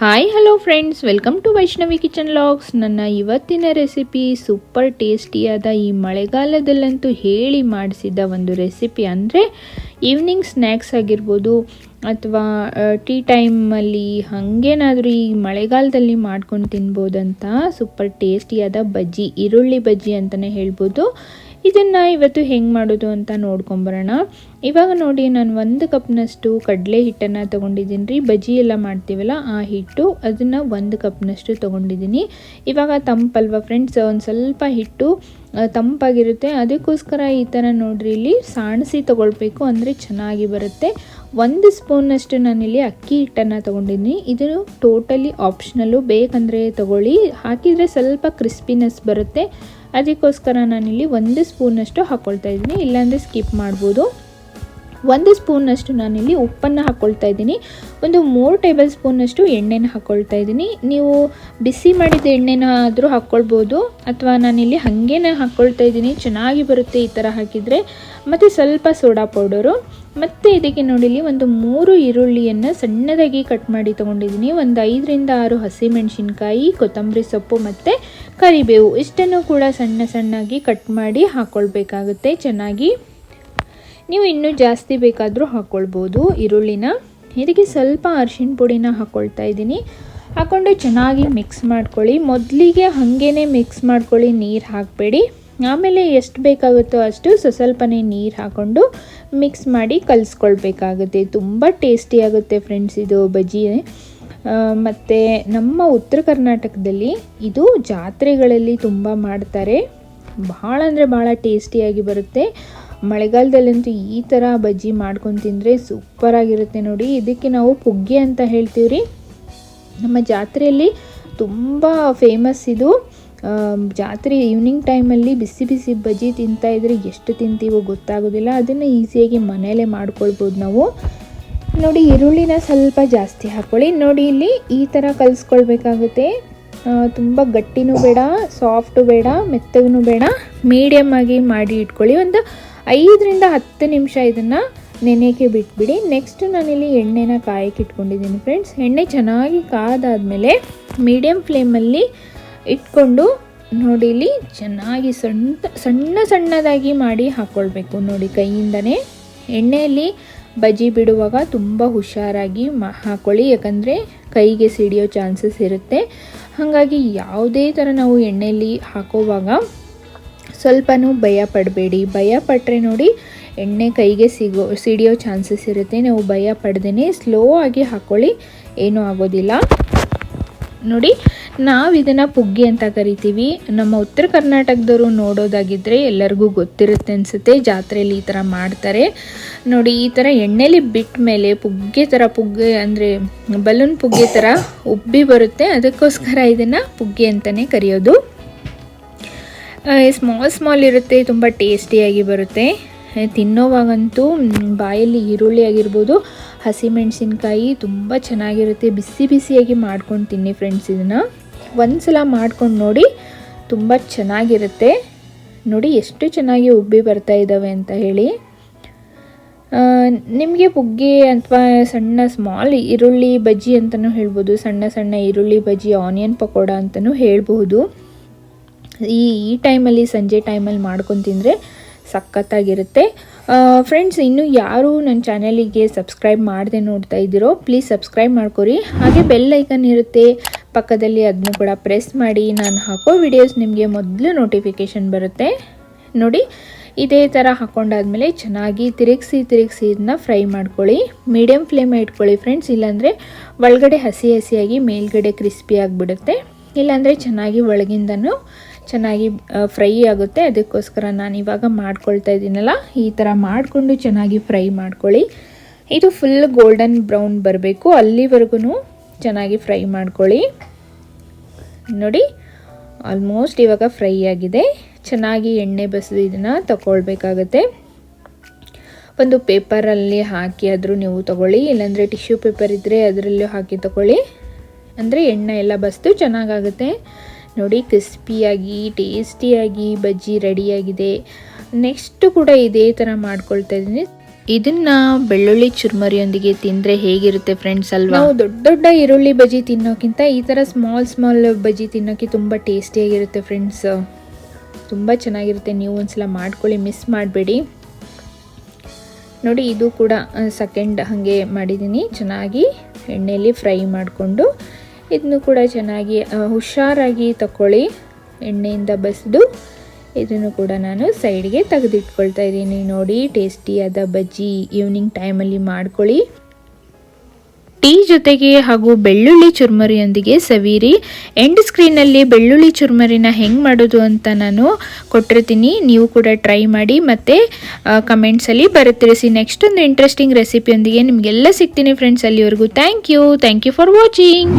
Hi hello friends welcome to Vaishnavi kitchen logs ನನ್ನ ಇವತ್ತಿನ recipe super ಟೇಸ್ಟಿಯಾದ ಈ ಮಳೆಗಾಲದಲ್ಲಂತೂ ಹೇಳಿ ಮಾಡಿಸಿದ ಒಂದು ರೆಸಿಪಿ ಅಂದರೆ ಈವ್ನಿಂಗ್ ಸ್ನ್ಯಾಕ್ಸ್ ಆಗಿರ್ಬೋದು ಅಥವಾ ಟೀ ಟೈಮಲ್ಲಿ ಹಾಗೇನಾದರೂ ಈ ಮಳೆಗಾಲದಲ್ಲಿ ಮಾಡ್ಕೊಂಡು ತಿನ್ಬೋದಂತ ಸೂಪರ್ ಟೇಸ್ಟಿಯಾದ ಬಜ್ಜಿ, ಈರುಳ್ಳಿ ಬಜ್ಜಿ ಅಂತಲೇ ಹೇಳ್ಬೋದು. ಇದನ್ನು ಇವತ್ತು ಹೆಂಗೆ ಮಾಡೋದು ಅಂತ ನೋಡ್ಕೊಂಬರೋಣ. ಇವಾಗ ನೋಡಿ, ನಾನು ಒಂದು ಕಪ್ನಷ್ಟು ಕಡಲೆ ಹಿಟ್ಟನ್ನು ತೊಗೊಂಡಿದ್ದೀನಿ ರೀ ಬಜ್ಜಿ ಎಲ್ಲ ಮಾಡ್ತೀವಲ್ಲ, ಆ ಹಿಟ್ಟು ಅದನ್ನು ಒಂದು ಕಪ್ನಷ್ಟು ತೊಗೊಂಡಿದ್ದೀನಿ. ಇವಾಗ ತಂಪಲ್ವ ಫ್ರೆಂಡ್ಸ್? ಒಂದು ಸ್ವಲ್ಪ ಹಿಟ್ಟು ತಂಪಾಗಿರುತ್ತೆ. ಅದಕ್ಕೋಸ್ಕರ ಈ ಥರ ನೋಡ್ರಿ, ಇಲ್ಲಿ ಸಾಣಿಸಿ ತೊಗೊಳ್ಬೇಕು ಅಂದರೆ ಚೆನ್ನಾಗಿ ಬರುತ್ತೆ. ಒಂದು ಸ್ಪೂನಷ್ಟು ನಾನಿಲ್ಲಿ ಅಕ್ಕಿ ಹಿಟ್ಟನ್ನು ತೊಗೊಂಡಿದ್ದೀನಿ. ಇದು ಟೋಟಲಿ ಆಪ್ಷನಲ್ಲು. ಬೇಕಂದರೆ ತೊಗೊಳ್ಳಿ. ಹಾಕಿದರೆ ಸ್ವಲ್ಪ ಕ್ರಿಸ್ಪಿನೆಸ್ ಬರುತ್ತೆ. ಅದಕ್ಕೋಸ್ಕರ ನಾನಿಲ್ಲಿ ಒಂದು ಸ್ಪೂನಷ್ಟು ಹಾಕ್ಕೊಳ್ತಾ ಇದ್ದೀನಿ. ಇಲ್ಲಾಂದರೆ ಸ್ಕಿಪ್ ಮಾಡ್ಬೋದು. ಒಂದು ಸ್ಪೂನಷ್ಟು ನಾನಿಲ್ಲಿ ಉಪ್ಪನ್ನು ಹಾಕ್ಕೊಳ್ತಾ ಇದ್ದೀನಿ. ಒಂದು ಮೂರು ಟೇಬಲ್ ಸ್ಪೂನಷ್ಟು ಎಣ್ಣೆನ ಹಾಕ್ಕೊಳ್ತಾ ಇದ್ದೀನಿ. ನೀವು ಬಿಸಿ ಮಾಡಿದ ಎಣ್ಣೆನ ಆದರೂ ಹಾಕ್ಕೊಳ್ಬೋದು ಅಥವಾ ನಾನಿಲ್ಲಿ ಹಾಗೇನೆ ಹಾಕ್ಕೊಳ್ತಾ ಇದ್ದೀನಿ. ಚೆನ್ನಾಗಿ ಬರುತ್ತೆ ಈ ಥರ ಹಾಕಿದರೆ. ಮತ್ತು ಸ್ವಲ್ಪ ಸೋಡಾ ಪೌಡರು. ಮತ್ತು ಇದಕ್ಕೆ ನೋಡಿಲಿ ಒಂದು ಮೂರು ಈರುಳ್ಳಿಯನ್ನು ಸಣ್ಣದಾಗಿ ಕಟ್ ಮಾಡಿ ತೊಗೊಂಡಿದ್ದೀನಿ. ಒಂದು ಐದರಿಂದ ಆರು ಹಸಿಮೆಣಸಿನ್ಕಾಯಿ, ಕೊತ್ತಂಬರಿ ಸೊಪ್ಪು ಮತ್ತು ಕರಿಬೇವು. ಇಷ್ಟನ್ನು ಕೂಡ ಸಣ್ಣ ಸಣ್ಣಾಗಿ ಕಟ್ ಮಾಡಿ ಹಾಕ್ಕೊಳ್ಬೇಕಾಗುತ್ತೆ ಚೆನ್ನಾಗಿ ನೀವು ಇನ್ನೂ ಜಾಸ್ತಿ ಬೇಕಾದರೂ ಹಾಕ್ಕೊಳ್ಬೋದು ಈರುಳ್ಳಿನ. ಇದಕ್ಕೆ ಸ್ವಲ್ಪ ಅರಿಶಿಣ ಪುಡಿನ ಹಾಕ್ಕೊಳ್ತಾ ಇದ್ದೀನಿ. ಹಾಕ್ಕೊಂಡು ಚೆನ್ನಾಗಿ ಮಿಕ್ಸ್ ಮಾಡ್ಕೊಳ್ಳಿ. ಮೊದಲಿಗೆ ಹಾಗೇ ಮಿಕ್ಸ್ ಮಾಡ್ಕೊಳ್ಳಿ, ನೀರು ಹಾಕಬೇಡಿ. ಆಮೇಲೆ ಎಷ್ಟು ಬೇಕಾಗುತ್ತೋ ಅಷ್ಟು ಸ್ವಸ್ವಲ್ಪನೇ ನೀರು ಹಾಕ್ಕೊಂಡು ಮಿಕ್ಸ್ ಮಾಡಿ ಕಲಿಸ್ಕೊಳ್ಬೇಕಾಗುತ್ತೆ. ತುಂಬ ಟೇಸ್ಟಿ ಆಗುತ್ತೆ ಫ್ರೆಂಡ್ಸ್ ಇದು ಬಜ್ಜಿ. ಮತ್ತು ನಮ್ಮ ಉತ್ತರ ಕರ್ನಾಟಕದಲ್ಲಿ ಇದು ಜಾತ್ರೆಗಳಲ್ಲಿ ತುಂಬ ಮಾಡ್ತಾರೆ. ಭಾಳ ಅಂದರೆ ಭಾಳ ಟೇಸ್ಟಿಯಾಗಿ ಬರುತ್ತೆ. ಮಳೆಗಾಲದಲ್ಲಂತೂ ಈ ಥರ ಬಜ್ಜಿ ಮಾಡ್ಕೊಂಡು ತಿಂದರೆ ಸೂಪರಾಗಿರುತ್ತೆ ನೋಡಿ. ಇದಕ್ಕೆ ನಾವು ಪುಗ್ಗೆ ಅಂತ ಹೇಳ್ತೀವಿ ರೀ ನಮ್ಮ ಜಾತ್ರೆಯಲ್ಲಿ ತುಂಬ ಫೇಮಸ್ ಇದು. ಜಾತ್ರೆ ಈವ್ನಿಂಗ್ ಟೈಮಲ್ಲಿ ಬಿಸಿ ಬಿಸಿ ಬಜ್ಜಿ ತಿಂತಾ ಇದ್ರೆ ಎಷ್ಟು ತಿಂತೀವೋ ಗೊತ್ತಾಗೋದಿಲ್ಲ. ಅದನ್ನು ಈಸಿಯಾಗಿ ಮನೆಯಲ್ಲೇ ಮಾಡ್ಕೊಳ್ಬೋದು ನಾವು. ನೋಡಿ, ಈರುಳ್ಳಿನ ಸ್ವಲ್ಪ ಜಾಸ್ತಿ ಹಾಕ್ಕೊಳ್ಳಿ ನೋಡಿ, ಇಲ್ಲಿ ಈ ಥರ ಕಲಿಸ್ಕೊಳ್ಬೇಕಾಗುತ್ತೆ. ತುಂಬ ಗಟ್ಟಿನೂ ಬೇಡ ಸಾಫ್ಟು ಬೇಡ ಮೆತ್ತಗೂ ಬೇಡ. ಮೀಡಿಯಮ್ ಆಗಿ ಮಾಡಿ ಇಟ್ಕೊಳ್ಳಿ. ಒಂದು ಐದರಿಂದ ಹತ್ತು ನಿಮಿಷ ಇದನ್ನು ನೆನೆಯೋಕ್ಕೆ ಬಿಟ್ಬಿಡಿ. ನೆಕ್ಸ್ಟ್ ನಾನಿಲ್ಲಿ ಎಣ್ಣೆನ ಕಾಯಕ್ಕೆ ಇಟ್ಕೊಂಡಿದ್ದೀನಿ ಫ್ರೆಂಡ್ಸ್ ಎಣ್ಣೆ ಚೆನ್ನಾಗಿ ಕಾದಾದಮೇಲೆ ಮೀಡಿಯಮ್ ಫ್ಲೇಮಲ್ಲಿ ಇಟ್ಕೊಂಡು ನೋಡಿ ಇಲ್ಲಿ ಚೆನ್ನಾಗಿ ಸಣ್ಣ ಸಣ್ಣ ಸಣ್ಣದಾಗಿ ಮಾಡಿ ಹಾಕ್ಕೊಳ್ಬೇಕು ನೋಡಿ ಕೈಯಿಂದನೇ. ಎಣ್ಣೆಯಲ್ಲಿ ಬಜ್ಜಿ ಬಿಡುವಾಗ ತುಂಬ ಹುಷಾರಾಗಿ ಮಾ ಹಾಕ್ಕೊಳ್ಳಿ ಯಾಕಂದರೆ ಕೈಗೆ ಸಿಡಿಯೋ ಚಾನ್ಸಸ್ ಇರುತ್ತೆ. ಹಾಗಾಗಿ ಯಾವುದೇ ಥರ ನಾವು ಎಣ್ಣೆಯಲ್ಲಿ ಹಾಕೋವಾಗ ಸ್ವಲ್ಪನೂ ಭಯ ಪಡಬೇಡಿ. ಭಯ ಪಟ್ಟರೆ ನೋಡಿ ಎಣ್ಣೆ ಕೈಗೆ ಸಿಗೋ, ಸಿಡಿಯೋ ಚಾನ್ಸಸ್ ಇರುತ್ತೆ. ನಾವು ಭಯ ಪಡ್ದೇ ಸ್ಲೋ ಆಗಿ ಹಾಕ್ಕೊಳ್ಳಿ ಏನೂ ಆಗೋದಿಲ್ಲ. ನೋಡಿ ನಾವು ಇದನ್ನು ಪುಗ್ಗಿ ಅಂತ ಕರಿತೀವಿ. ನಮ್ಮ ಉತ್ತರ ಕರ್ನಾಟಕದವರು ನೋಡೋದಾಗಿದ್ದರೆ ಎಲ್ಲರಿಗೂ ಗೊತ್ತಿರುತ್ತೆ ಅನಿಸುತ್ತೆ ಜಾತ್ರೆಯಲ್ಲಿ ಈ ಥರ ಮಾಡ್ತಾರೆ. ನೋಡಿ, ಈ ಥರ ಎಣ್ಣೆಲಿ ಬಿಟ್ಟ ಮೇಲೆ ಪುಗ್ಗೆ ಥರ ಪುಗ್ಗೆ ಅಂದರೆ ಬಲೂನ್ ಪುಗ್ಗೆ ಥರ ಉಬ್ಬಿ ಬರುತ್ತೆ. ಅದಕ್ಕೋಸ್ಕರ ಇದನ್ನು ಪುಗ್ಗೆ ಅಂತಲೇ ಕರೆಯೋದು. ಸ್ಮಾಲ್ ಸ್ಮಾಲ್ ಇರುತ್ತೆ, ತುಂಬ ಟೇಸ್ಟಿಯಾಗಿ ಬರುತ್ತೆ. ತಿನ್ನೋವಾಗಂತೂ ಬಾಯಲ್ಲಿ ಈರುಳ್ಳಿ ಆಗಿರ್ಬೋದು ಹಸಿಮೆಣಸಿನ್ಕಾಯಿ ತುಂಬ ಚೆನ್ನಾಗಿರುತ್ತೆ. ಬಿಸಿ, ಬಿಸಿಯಾಗಿ ಮಾಡ್ಕೊಂಡು ತಿನ್ನಿ ಫ್ರೆಂಡ್ಸ್ ಇದನ್ನು. ಒಂದು ಸಲ ಮಾಡ್ಕೊಂಡು ನೋಡಿ ತುಂಬ ಚೆನ್ನಾಗಿರುತ್ತೆ. ನೋಡಿ ಎಷ್ಟು ಚೆನ್ನಾಗಿ ಉಬ್ಬಿ ಬರ್ತಾ ಇದ್ದಾವೆ ಅಂತ ಹೇಳಿ. ನಿಮಗೆ ಪುಗ್ಗೆ ಅಥವಾ ಸಣ್ಣ ಸ್ಮಾಲ್ ಈರುಳ್ಳಿ ಬಜ್ಜಿ ಅಂತಲೂ ಹೇಳ್ಬೋದು, ಸಣ್ಣ ಸಣ್ಣ ಈರುಳ್ಳಿ ಬಜ್ಜಿ ಆನಿಯನ್ ಪಕೋಡ ಅಂತಲೂ ಹೇಳಬಹುದು. ಈ ಈ ಟೈಮಲ್ಲಿ ಸಂಜೆ ಟೈಮಲ್ಲಿ ಮಾಡ್ಕೊಂಡು ತಿಂದರೆ ಸಖತ್ತಾಗಿರುತ್ತೆ. ಫ್ರೆಂಡ್ಸ್ ಇನ್ನೂ ಯಾರು ನನ್ನ ಚಾನಲಿಗೆ ಸಬ್ಸ್ಕ್ರೈಬ್ ಮಾಡದೆ ನೋಡ್ತಾ ಇದ್ದೀರೋ ಪ್ಲೀಸ್ ಸಬ್ಸ್ಕ್ರೈಬ್ ಮಾಡ್ಕೊರಿ. ಹಾಗೆ ಬೆಲ್ ಐಕನ್ ಇರುತ್ತೆ. ಪಕ್ಕದಲ್ಲಿ ಅದನ್ನು ಕೂಡ ಪ್ರೆಸ್ ಮಾಡಿ ನಾನು ಹಾಕೋ ವಿಡಿಯೋಸ್ ನಿಮಗೆ ಮೊದಲು ನೋಟಿಫಿಕೇಷನ್ ಬರುತ್ತೆ. ನೋಡಿ, ಇದೇ ಥರ ಹಾಕೊಂಡಾದ್ಮೇಲೆ ಚೆನ್ನಾಗಿ ತಿರುಗಿಸಿ ತಿರುಗಿಸಿ ಇದನ್ನ ಫ್ರೈ ಮಾಡ್ಕೊಳ್ಳಿ. ಮೀಡಿಯಮ್ ಫ್ಲೇಮ್ ಇಟ್ಕೊಳ್ಳಿ ಫ್ರೆಂಡ್ಸ್ ಇಲ್ಲಾಂದರೆ ಒಳಗಡೆ ಹಸಿ ಹಸಿಯಾಗಿ ಮೇಲ್ಗಡೆ ಕ್ರಿಸ್ಪಿ ಆಗಿಬಿಡುತ್ತೆ. ಇಲ್ಲಾಂದರೆ ಚೆನ್ನಾಗಿ ಒಳಗಿಂದನೂ ಚೆನ್ನಾಗಿ ಫ್ರೈ ಆಗುತ್ತೆ. ಅದಕ್ಕೋಸ್ಕರ ನಾನು ಇವಾಗ ಮಾಡ್ಕೊಳ್ತಾ ಇದ್ದೀನಲ್ಲ, ಈ ಥರ ಮಾಡಿಕೊಂಡು ಚೆನ್ನಾಗಿ ಫ್ರೈ ಮಾಡ್ಕೊಳ್ಳಿ. ಇದು ಫುಲ್ ಗೋಲ್ಡನ್ ಬ್ರೌನ್ ಬರಬೇಕು. ಅಲ್ಲಿವರೆಗೂ ಚೆನ್ನಾಗಿ ಫ್ರೈ ಮಾಡ್ಕೊಳ್ಳಿ. ನೋಡಿ ಆಲ್ಮೋಸ್ಟ್ ಇವಾಗ ಫ್ರೈ ಆಗಿದೆ. ಚೆನ್ನಾಗಿ ಎಣ್ಣೆ ಬಸಿದು ಇದನ್ನು ತಗೊಳ್ಬೇಕಾಗತ್ತೆ. ಒಂದು ಪೇಪರಲ್ಲಿ ಹಾಕಿ ಆದರೂ ನೀವು ತಗೊಳ್ಳಿ, ಇಲ್ಲಾಂದರೆ ಟಿಶ್ಯೂ ಪೇಪರ್ ಇದ್ದರೆ ಅದರಲ್ಲೂ ಹಾಕಿ ತಗೊಳ್ಳಿ. ಅಂದರೆ ಎಣ್ಣೆ ಎಲ್ಲ ಬಸ್ದು ಚೆನ್ನಾಗಾಗುತ್ತೆ. ನೋಡಿ, ಕ್ರಿಸ್ಪಿಯಾಗಿ, ಟೇಸ್ಟಿಯಾಗಿ, ಬಜ್ಜಿ ರೆಡಿಯಾಗಿದೆ ನೆಕ್ಸ್ಟು ಕೂಡ ಇದೇ ಥರ ಮಾಡ್ಕೊಳ್ತಾ ಇದ್ದೀನಿ. ಇದನ್ನ ಬೆಳ್ಳುಳ್ಳಿ ಚುರ್ಮರಿಯೊಂದಿಗೆ ತಿಂದರೆ ಹೇಗಿರುತ್ತೆ ಫ್ರೆಂಡ್ಸ್ ಅಲ್ವಾ? ನಾವು ದೊಡ್ಡ ದೊಡ್ಡ ಈರುಳ್ಳಿ ಬಜ್ಜಿ ತಿನ್ನೋಕ್ಕಿಂತ ಈ ಥರ ಸ್ಮಾಲ್ ಸ್ಮಾಲ್ ಬಜ್ಜಿ ತಿನ್ನೋಕ್ಕೆ ತುಂಬ ಟೇಸ್ಟಿಯಾಗಿರುತ್ತೆ ಫ್ರೆಂಡ್ಸ್ ತುಂಬ ಚೆನ್ನಾಗಿರುತ್ತೆ. ನೀವು ಒಂದ್ಸಲ ಮಾಡ್ಕೊಳ್ಳಿ ಮಿಸ್ ಮಾಡಬೇಡಿ. ನೋಡಿ, ಇದು ಕೂಡ ಸೆಕೆಂಡ್ ಹಾಗೆ ಮಾಡಿದ್ದೀನಿ ಚೆನ್ನಾಗಿ ಎಣ್ಣೆಯಲ್ಲಿ ಫ್ರೈ ಮಾಡಿಕೊಂಡು ಇದನ್ನು ಕೂಡ ಚೆನ್ನಾಗಿ ಹುಷಾರಾಗಿ ತಕೊಳ್ಳಿ ಎಣ್ಣೆಯಿಂದ ಬಸಿದು ಇದನ್ನು ಕೂಡ ನಾನು ಸೈಡ್ಗೆ ತೆಗೆದಿಟ್ಕೊಳ್ತಾ ಇದ್ದೀನಿ. ನೋಡಿ, ಟೇಸ್ಟಿಯಾದ ಬಜ್ಜಿ ಈವ್ನಿಂಗ್ ಟೈಮಲ್ಲಿ ಮಾಡ್ಕೊಳ್ಳಿ. ಟೀ ಜೊತೆಗೆ ಹಾಗೂ ಬೆಳ್ಳುಳ್ಳಿ ಚುರ್ಮರಿಯೊಂದಿಗೆ ಸವೀರಿ ಎಂಡ್ ಸ್ಕ್ರೀನಲ್ಲಿ ಬೆಳ್ಳುಳ್ಳಿ ಚುರ್ಮರಿನ ಹೆಂಗೆ ಮಾಡೋದು ಅಂತ ನಾನು ಕೊಟ್ಟಿರ್ತೀನಿ. ನೀವು ಕೂಡ ಟ್ರೈ ಮಾಡಿ ಮತ್ತು ಕಮೆಂಟ್ಸಲ್ಲಿ ಬರುತ್ತಿರಿಸಿ ನೆಕ್ಸ್ಟ್ ಒಂದು ಇಂಟ್ರೆಸ್ಟಿಂಗ್ ರೆಸಿಪಿಯೊಂದಿಗೆ ನಿಮಗೆಲ್ಲ ಸಿಗ್ತೀನಿ ಫ್ರೆಂಡ್ಸ್ ಅಲ್ಲಿವರೆಗೂ. Thank you thank you for watching